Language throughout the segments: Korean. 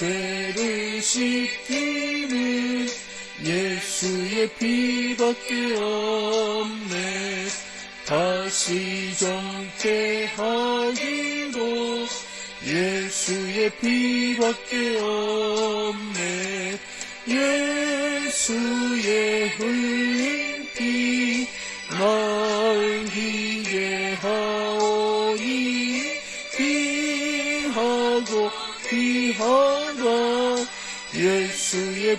죄를 씻기는 예수의 피밖에 없네. 다시 정죄하기로 예수의 피밖에 없네. 예수의 흘 예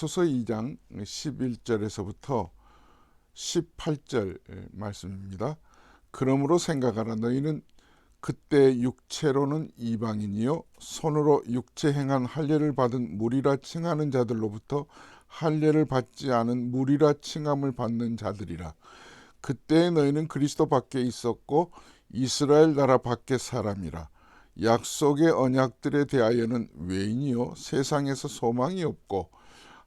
에베소서 2장 11절에서부터 18절 말씀입니다. 그러므로 생각하라. 너희는 그때 육체로는 이방인이요 손으로 육체 행한 할례를 받은 무리라 칭하는 자들로부터 할례를 받지 않은 무리라 칭함을 받는 자들이라. 그때 너희는 그리스도 밖에 있었고 이스라엘 나라 밖에 사람이라. 약속의 언약들에 대하여는 외인이요 세상에서 소망이 없고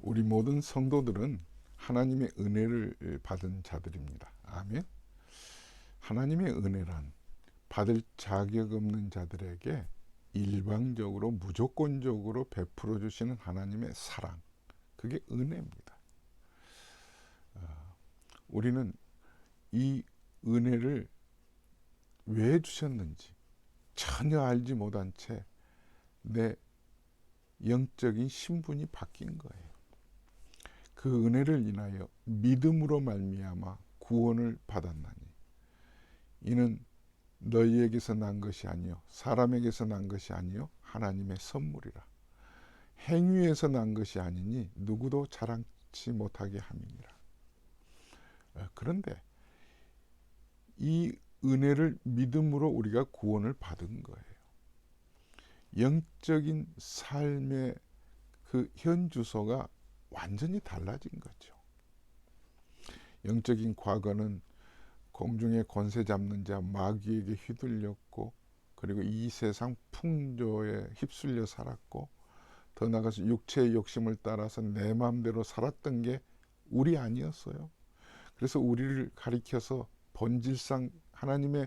우리 모든 성도들은 하나님의 은혜를 받은 자들입니다. 아멘. 하나님의 은혜란 받을 자격 없는 자들에게 일방적으로 무조건적으로 베풀어 주시는 하나님의 사랑. 그게 은혜입니다. 어, 우리는 이 은혜를 왜 주셨는지 전혀 알지 못한 채 내 영적인 신분이 바뀐 거예요. 그 은혜를 인하여 믿음으로 말미암아 구원을 받았나니 이는 너희에게서 난 것이 아니요 사람에게서 난 것이 아니요 하나님의 선물이라 행위에서 난 것이 아니니 누구도 자랑치 못하게 함이니라. 어, 그런데 이 은혜를 믿음으로 우리가 구원을 받은 거예요. 영적인 삶의 그 현주소가 완전히 달라진 거죠. 영적인 과거는 공중의 권세 잡는 자 마귀에게 휘둘렸고 그리고 이 세상 풍조에 휩쓸려 살았고 더 나아가서 육체의 욕심을 따라서 내 마음대로 살았던 게 우리 아니었어요. 그래서 우리를 가리켜서 본질상 하나님의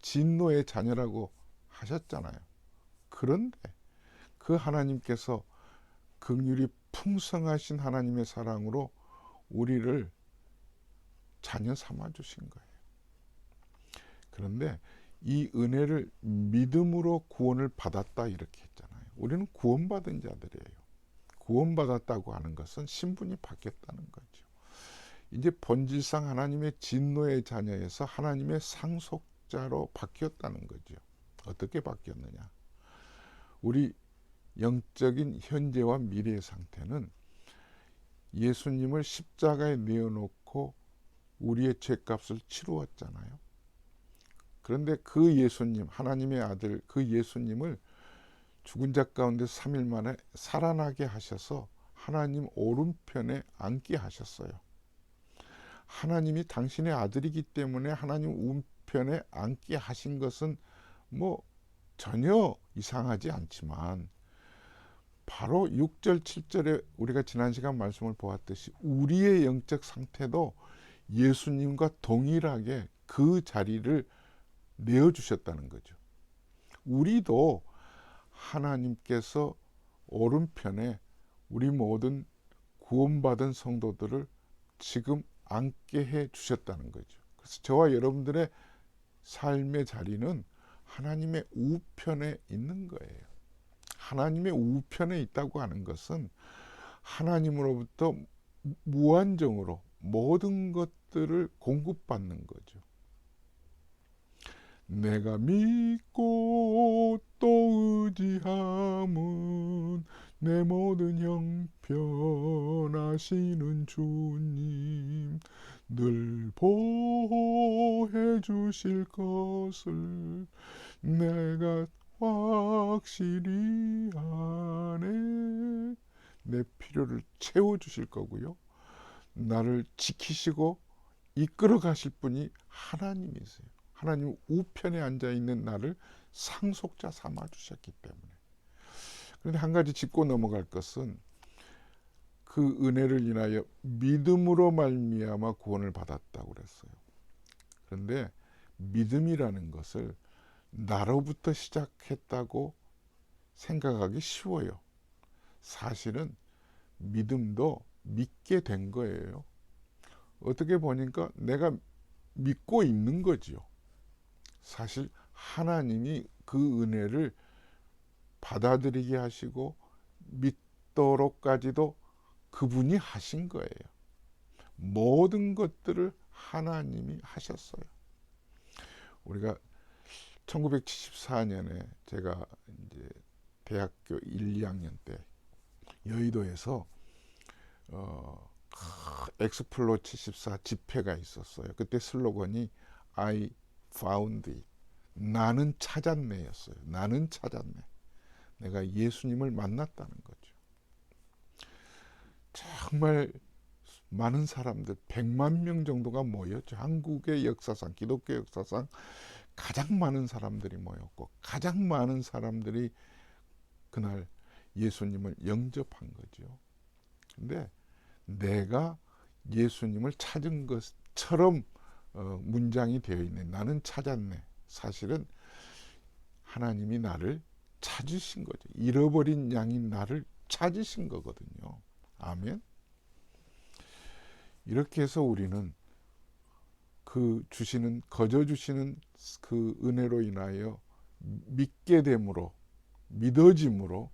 진노의 자녀라고 하셨잖아요. 그런데 그 하나님께서 긍휼이 풍성하신 하나님의 사랑으로 우리를 자녀 삼아 주신 거예요. 그런데 이 은혜를 믿음으로 구원을 받았다 이렇게 했잖아요. 우리는 구원받은 자들이에요. 구원받았다고 하는 것은 신분이 바뀌었다는 거죠. 이제 본질상 하나님의 진노의 자녀에서 하나님의 상속자로 바뀌었다는 거죠. 어떻게 바뀌었느냐? 우리 영적인 현재와 미래의 상태는 예수님을 십자가에 내어놓고 우리의 죄값을 치루었잖아요. 그런데 그 예수님, 하나님의 아들 그 예수님을 죽은 자 가운데 3일 만에 살아나게 하셔서 하나님 오른편에 앉게 하셨어요. 하나님이 당신의 아들이기 때문에 하나님 우편에 앉게 하신 것은 뭐 전혀 이상하지 않지만 바로 6절, 7절에 우리가 지난 시간 말씀을 보았듯이 우리의 영적 상태도 예수님과 동일하게 그 자리를 내어주셨다는 거죠. 우리도 하나님께서 오른편에 우리 모든 구원받은 성도들을 지금 앉게 해 주셨다는 거죠. 그래서 저와 여러분들의 삶의 자리는 하나님의 우편에 있는 거예요. 하나님의 우편에 있다고 하는 것은 하나님으로부터 무한정으로 모든 것들을 공급받는 거죠. 내가 믿고 또 의지함은 내 모든 형편 아시는 주님 늘 보호해 주실 것을 내가 확실히 아네 내 필요를 채워 주실 거고요. 나를 지키시고 이끌어 가실 분이 하나님이세요. 하나님 우편에 앉아 있는 나를 상속자 삼아 주셨기 때문에. 그런데 한 가지 짚고 넘어갈 것은 그 은혜를 인하여 믿음으로 말미암아 구원을 받았다고 그랬어요. 그런데 믿음이라는 것을 나로부터 시작했다고 생각하기 쉬워요. 사실은 믿음도 믿게 된 거예요. 어떻게 보니까 내가 믿고 있는 거지요. 사실 하나님이 그 은혜를 받아들이게 하시고 믿도록까지도 그분이 하신 거예요. 모든 것들을 하나님이 하셨어요. 우리가 1974년에 제가 이제 대학교 1, 2학년 때 여의도에서 어, 엑스플로 74 집회가 있었어요. 그때 슬로건이 I found it. 나는 찾았네였어요. 나는 찾았네. 내가 예수님을 만났다는 거죠. 정말 많은 사람들, 100만 명 정도가 모였죠. 한국의 역사상, 기독교 역사상 가장 많은 사람들이 모였고, 가장 많은 사람들이 그날 예수님을 영접한 거죠. 근데 내가 예수님을 찾은 것처럼 어, 문장이 되어 있네. 나는 찾았네. 사실은 하나님이 나를 찾으신 거죠. 잃어버린 양인 나를 찾으신 거거든요. 아멘. 이렇게 해서 우리는 그 주시는 거저 주시는 그 은혜로 인하여 믿게 됨으로 믿어짐으로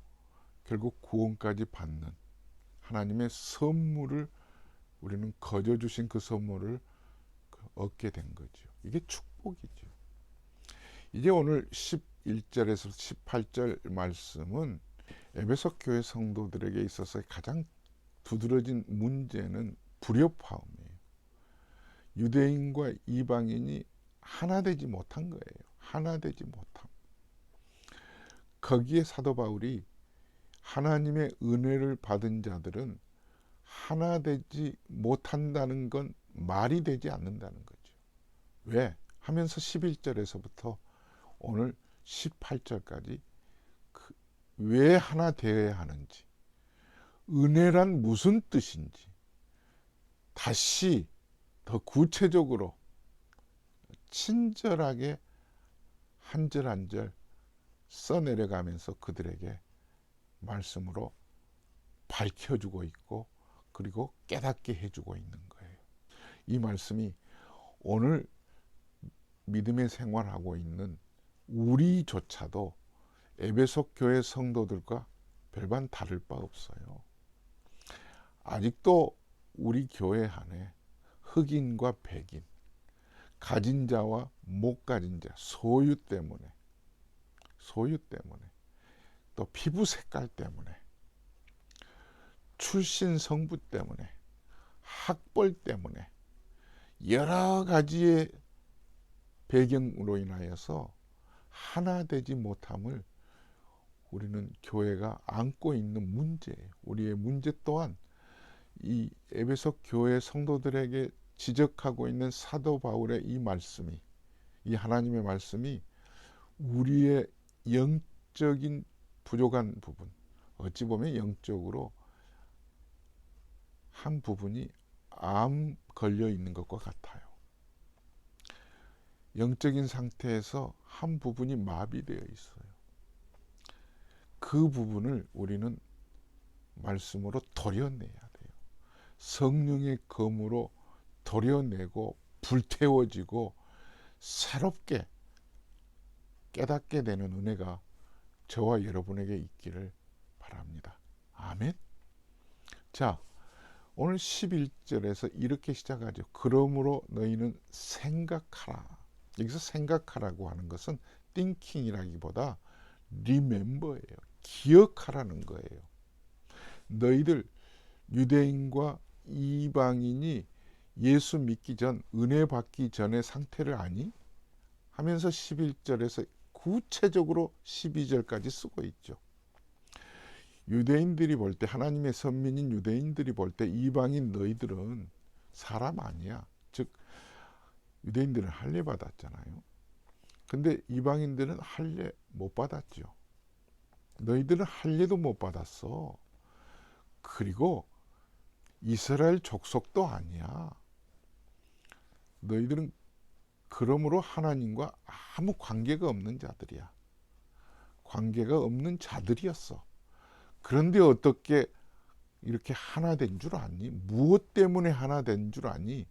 결국 구원까지 받는 하나님의 선물을 우리는 거저 주신 그 선물을 얻게 된 거죠. 이게 축복이죠. 이제 오늘 11절에서 18절 말씀은 에베소 교회 성도들에게 있어서 가장 두드러진 문제는 불협화음이에요. 유대인과 이방인이 하나 되지 못한 거예요. 하나 되지 못함. 거기에 사도 바울이 하나님의 은혜를 받은 자들은 하나 되지 못한다는 건 말이 되지 않는다는 거죠. 왜? 하면서 11절에서부터 오늘 18절까지 그 왜 하나 되어야 하는지, 은혜란 무슨 뜻인지, 다시 더 구체적으로 친절하게 한 절 한 절 써내려가면서 그들에게 말씀으로 밝혀주고 있고 그리고 깨닫게 해주고 있는 거예요. 이 말씀이 오늘 믿음의 생활하고 있는 우리조차도 에베소 교회 성도들과 별반 다를 바 없어요. 아직도 우리 교회 안에 흑인과 백인, 가진 자와 못 가진 자, 소유 때문에, 소유 때문에, 또 피부 색깔 때문에, 출신 성부 때문에, 학벌 때문에, 여러 가지의 배경으로 인하여서 하나 되지 못함을 우리는 교회가 안고 있는 문제예요. 우리의 문제 또한 이 에베소 교회 성도들에게 지적하고 있는 사도 바울의 이 말씀이 이 하나님의 말씀이 우리의 영적인 부족한 부분 어찌 보면 영적으로 한 부분이 암 걸려 있는 것과 같아요. 영적인 상태에서 한 부분이 마비되어 있어요. 그 부분을 우리는 말씀으로 도려내야 돼요. 성령의 검으로 도려내고 불태워지고 새롭게 깨닫게 되는 은혜가 저와 여러분에게 있기를 바랍니다. 아멘. 자, 오늘 11절에서 이렇게 시작하죠. 그러므로 너희는 생각하라. 여기서 생각하라고 하는 것은 thinking이라기보다 remember예요. 기억하라는 거예요. 너희들 유대인과 이방인이 예수 믿기 전 은혜 받기 전의 상태를 아니? 하면서 11절에서 구체적으로 12절까지 쓰고 있죠. 유대인들이 볼 때 하나님의 선민인 유대인들이 볼 때 이방인 너희들은 사람 아니야. 즉 유대인들은 할례 받았잖아요. 근데 이방인들은 할례 못 받았죠. 너희들은 할례도 못 받았어. 그리고 이스라엘 족속도 아니야. 너희들은 그러므로 하나님과 아무 관계가 없는 자들이야. 관계가 없는 자들이었어. 그런데 어떻게 이렇게 하나 된 줄 아니? 무엇 때문에 하나 된 줄 아니?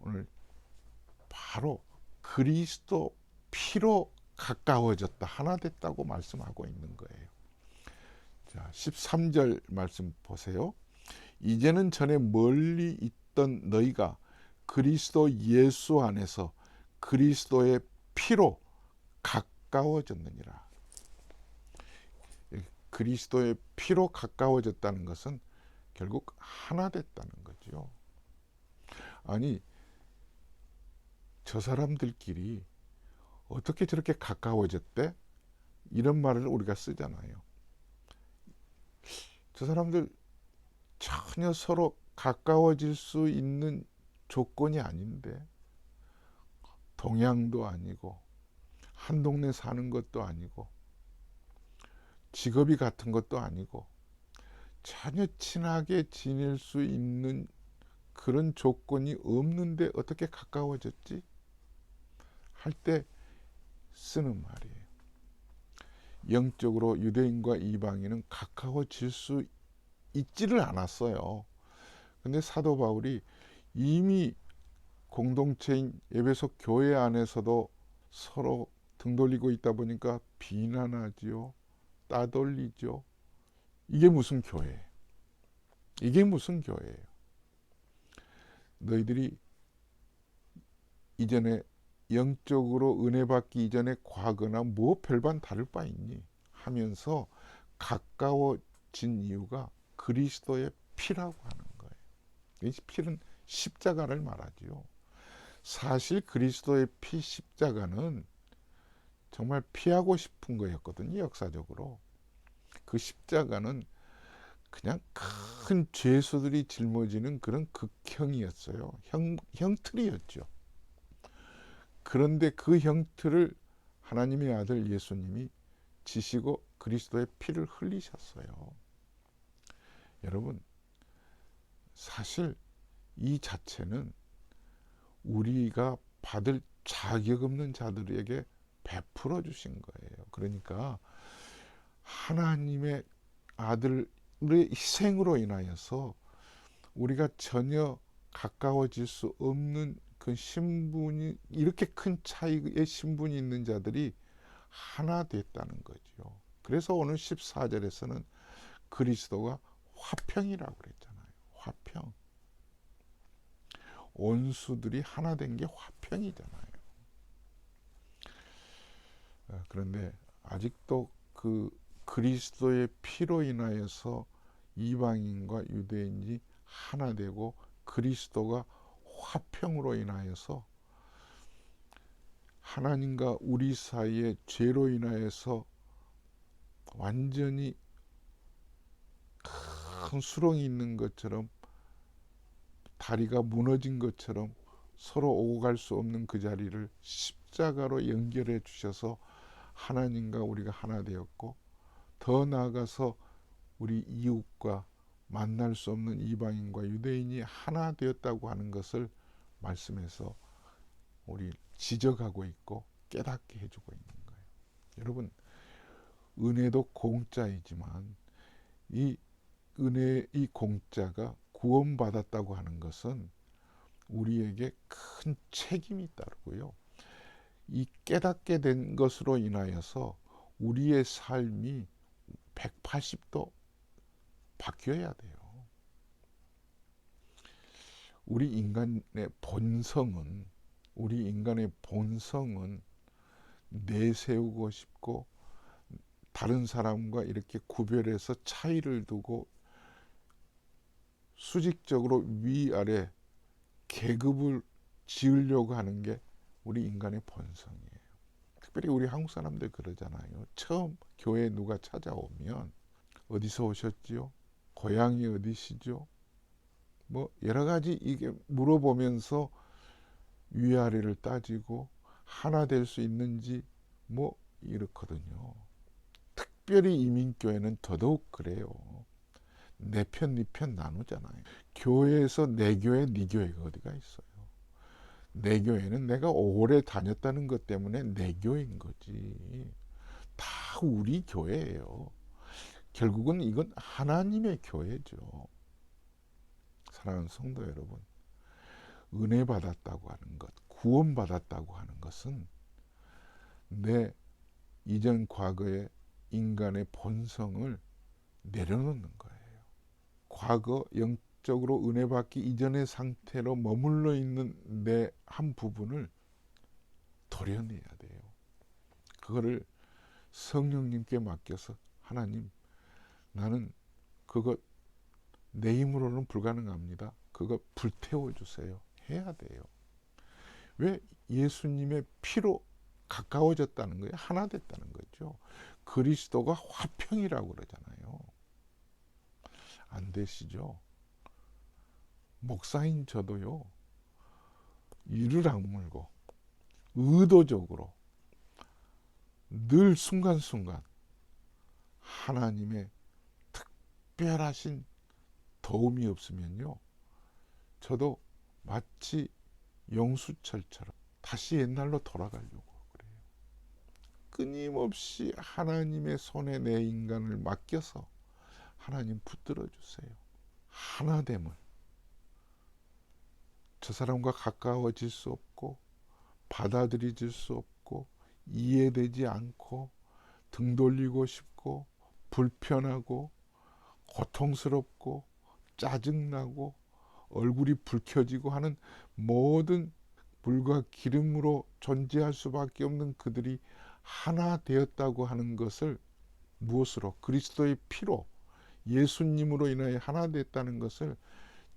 오늘 바로 그리스도 피로 가까워졌다. 하나 됐다고 말씀하고 있는 거예요. 자, 13절 말씀 보세요. 이제는 전에 멀리 있던 너희가 그리스도 예수 안에서 그리스도의 피로 가까워졌느니라. 그리스도의 피로 가까워졌다는 것은 결국 하나 됐다는 거죠. 아니, 저 사람들끼리 어떻게 저렇게 가까워졌대? 이런 말을 우리가 쓰잖아요. 저 사람들 전혀 서로 가까워질 수 있는 조건이 아닌데 동양도 아니고 한 동네 사는 것도 아니고 직업이 같은 것도 아니고 전혀 친하게 지낼 수 있는 그런 조건이 없는데 어떻게 가까워졌지? 할 때 쓰는 말이에요. 영적으로 유대인과 이방인은 가까워질 수 있지를 않았어요. 근데 사도 바울이 이미 공동체인 예배소 교회 안에서도 서로 등 돌리고 있다 보니까 비난하지요. 따돌리죠. 이게 무슨 교회예요? 이게 무슨 교회예요? 너희들이 이전에 영적으로 은혜 받기 이전에 과거나 뭐 별반 다를 바 있니? 하면서 가까워진 이유가 그리스도의 피라고 하는 거예요. 이 피는 십자가를 말하지요. 사실 그리스도의 피 십자가는 정말 피하고 싶은 거였거든요, 역사적으로. 그 십자가는 그냥 큰 죄수들이 짊어지는 그런 극형이었어요. 형, 형틀이었죠. 그런데 그 형틀을 하나님의 아들 예수님이 지시고 그리스도의 피를 흘리셨어요. 여러분, 사실 이 자체는 우리가 받을 자격 없는 자들에게 베풀어 주신 거예요. 그러니까 하나님의 아들의 희생으로 인하여서 우리가 전혀 가까워질 수 없는 그 신분이 이렇게 큰 차이의 신분이 있는 자들이 하나 됐다는 거죠. 그래서 오늘 14절에서는 그리스도가 화평이라고 그랬잖아요. 화평. 원수들이 하나 된 게 화평이잖아요. 어, 그런데 아직도 그 그리스도의 피로 인하여서 이방인과 유대인이 하나 되고 그리스도가 화평으로 인하여서 하나님과 우리 사이에 죄로 인하여서 완전히 큰 수렁이 있는 것처럼 다리가 무너진 것처럼 서로 오고 갈 수 없는 그 자리를 십자가로 연결해 주셔서 하나님과 우리가 하나 되었고 더 나아가서 우리 이웃과 만날 수 없는 이방인과 유대인이 하나 되었다고 하는 것을 말씀해서 우리 지적하고 있고 깨닫게 해주고 있는 거예요. 여러분 은혜도 공짜이지만 이 은혜 이 공짜가 구원받았다고 하는 것은 우리에게 큰 책임이 따르고요. 이 깨닫게 된 것으로 인하여서 우리의 삶이 180도 바뀌어야 돼요. 우리 인간의 본성은 우리 인간의 본성은 내세우고 싶고 다른 사람과 이렇게 구별해서 차이를 두고 수직적으로 위아래 계급을 지으려고 하는 게 우리 인간의 본성이에요. 특별히 우리 한국 사람들 그러잖아요. 처음 교회에 누가 찾아오면 어디서 오셨지요? 고향이 어디시죠? 뭐 여러 가지 이게 물어보면서 위아래를 따지고 하나 될 수 있는지 뭐 이렇거든요. 특별히 이민교회는 더더욱 그래요. 내 편, 네 편 나누잖아요. 교회에서 내 교회, 네 교회가 어디가 있어요. 내 교회는 내가 오래 다녔다는 것 때문에 내 교회인 거지. 다 우리 교회예요. 결국은 이건 하나님의 교회죠. 사랑하는 성도 여러분, 은혜 받았다고 하는 것, 구원 받았다고 하는 것은 내 이전 과거의 인간의 본성을 내려놓는 거예요. 과거 영적으로 은혜 받기 이전의 상태로 머물러 있는 내 한 부분을 도려내야 돼요. 그거를 성령님께 맡겨서 하나님 나는 그거 내 힘으로는 불가능합니다. 그거 불태워 주세요. 해야 돼요. 왜 예수님의 피로 가까워졌다는 거예요. 하나 됐다는 거죠. 그리스도가 화평이라고 그러잖아요. 안 되시죠? 목사인 저도요. 이를 악물고 의도적으로 늘 순간순간 하나님의 특별하신 도움이 없으면요. 저도 마치 영수철처럼 다시 옛날로 돌아가려고 그래요. 끊임없이 하나님의 손에 내 인간을 맡겨서 하나님 붙들어 주세요. 하나됨을. 저 사람과 가까워질 수 없고 받아들여질 수 없고 이해되지 않고 등 돌리고 싶고 불편하고 고통스럽고 짜증나고 얼굴이 불켜지고 하는 모든 물과 기름으로 존재할 수밖에 없는 그들이 하나 되었다고 하는 것을 무엇으로? 그리스도의 피로 예수님으로 인하여 하나 됐다는 것을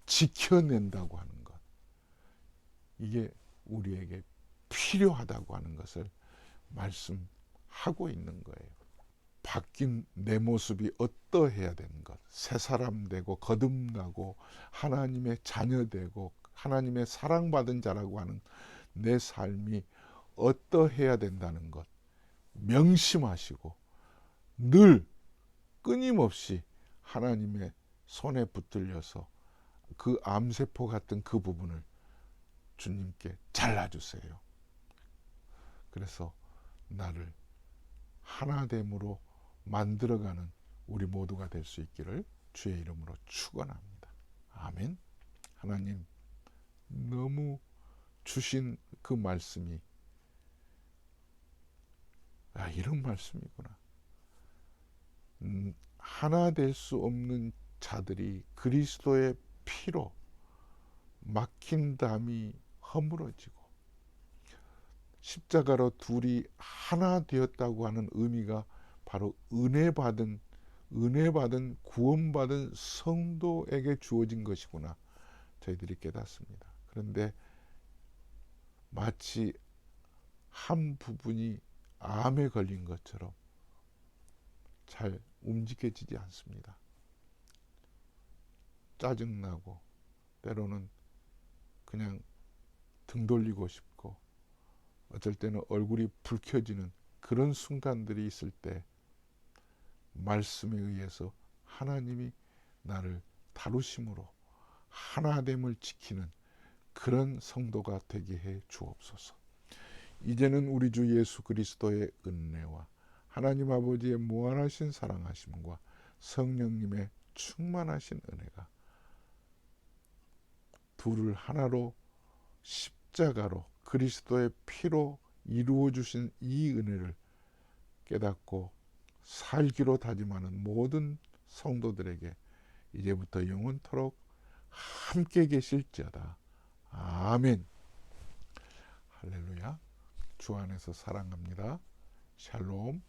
지켜낸다고 하는 것. 이게 우리에게 필요하다고 하는 것을 말씀하고 있는 거예요. 바뀐 내 모습이 어떠해야 되는 것. 새 사람 되고 거듭나고 하나님의 자녀 되고 하나님의 사랑받은 자라고 하는 내 삶이 어떠해야 된다는 것. 명심하시고 늘 끊임없이 하나님의 손에 붙들려서 그 암세포 같은 그 부분을 주님께 잘라주세요. 그래서 나를 하나됨으로 만들어가는 우리 모두가 될 수 있기를 주의 이름으로 축원합니다. 아멘. 하나님 너무 주신 그 말씀이 아 이런 말씀이구나. 음, 하나 될 수 없는 자들이 그리스도의 피로 막힌 담이 허물어지고 십자가로 둘이 하나 되었다고 하는 의미가 바로 은혜 받은 은혜 받은 구원 받은 성도에게 주어진 것이구나 저희들이 깨닫습니다. 그런데 마치 한 부분이 암에 걸린 것처럼 잘 움직여지지 않습니다. 짜증나고 때로는 그냥 등 돌리고 싶고 어쩔 때는 얼굴이 불 켜지는 그런 순간들이 있을 때 말씀에 의해서 하나님이 나를 다루심으로 하나됨을 지키는 그런 성도가 되게 해 주옵소서. 이제는 우리 주 예수 그리스도의 은혜와 하나님 아버지의 무한하신 사랑하심과 성령님의 충만하신 은혜가 둘을 하나로 십자가로 그리스도의 피로 이루어 주신 이 은혜를 깨닫고 살기로 다짐하는 모든 성도들에게 이제부터 영원토록 함께 계실지어다. 아멘. 할렐루야. 주 안에서 사랑합니다. 샬롬.